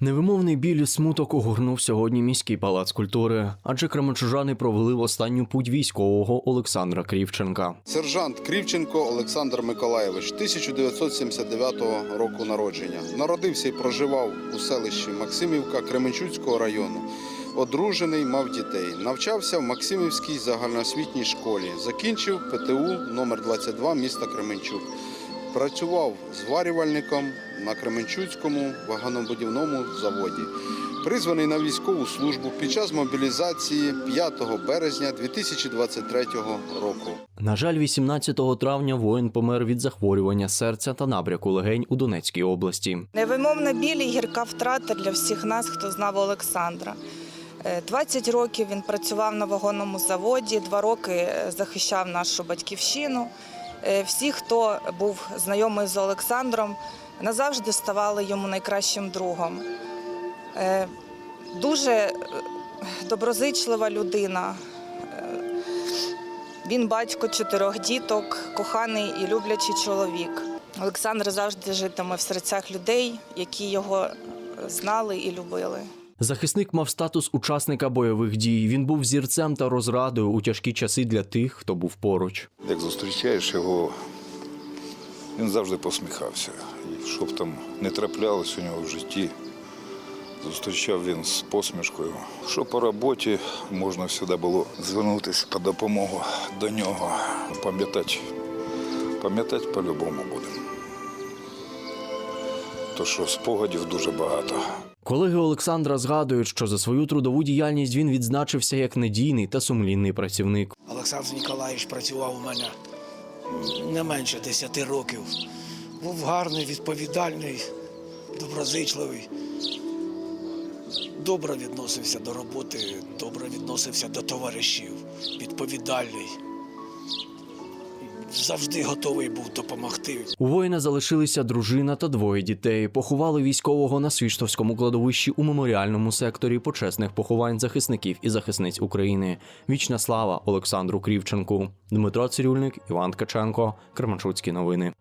Невимовний біль і смуток огорнув сьогодні міський палац культури, адже кременчужани провели в останню путь військового Олександра Крівченка. Сержант Крівченко Олександр Миколаєвич, 1979 року народження. Народився і проживав у селищі Максимівка Кременчуцького району. Одружений, мав дітей. Навчався в Максимівській загальноосвітній школі. Закінчив ПТУ номер 22 міста Кременчук. Працював зварювальником на Кременчуцькому вагонобудівному заводі. Призваний на військову службу під час мобілізації 5 березня 2023 року. На жаль, 18 травня воїн помер від захворювання серця та набряку легень у Донецькій області. Невимовна біль і гірка втрата для всіх нас, хто знав Олександра. Е, 20 років він працював на вагонному заводі, два роки е, захищав нашу батьківщину. Е, Всі, хто був знайомий з Олександром, назавжди ставали йому найкращим другом. Е, Дуже е, доброзичлива людина. Він батько чотирьох діток, коханий і люблячий чоловік. Олександр завжди житиме в серцях людей, які його знали і любили. Захисник мав статус учасника бойових дій. Він був зірцем та розрадою у тяжкі часи для тих, хто був поруч. Як зустрічаєш його, він завжди посміхався. І що там не траплялось у нього в житті, зустрічав він з посмішкою. Що по роботі можна завжди було звернутися по допомогу до нього. Пам'ятати, пам'ятати по-любому будемо. То що спогадів дуже багато. Колеги Олександра згадують, що за свою трудову діяльність він відзначився як надійний та сумлінний працівник. Олександр Ніколаївич працював у мене не менше 10 років. Був гарний, відповідальний, доброзичливий. Добре відносився до роботи, добре відносився до товаришів, відповідальний. Завжди готовий був допомогти. У воїна залишилися дружина та двоє дітей. Поховали військового на Свіштовському кладовищі у меморіальному секторі почесних поховань захисників і захисниць України. Вічна слава Олександру Крівченку. Дмитро Цирюльник, Іван Ткаченко, Кременчуцькі новини.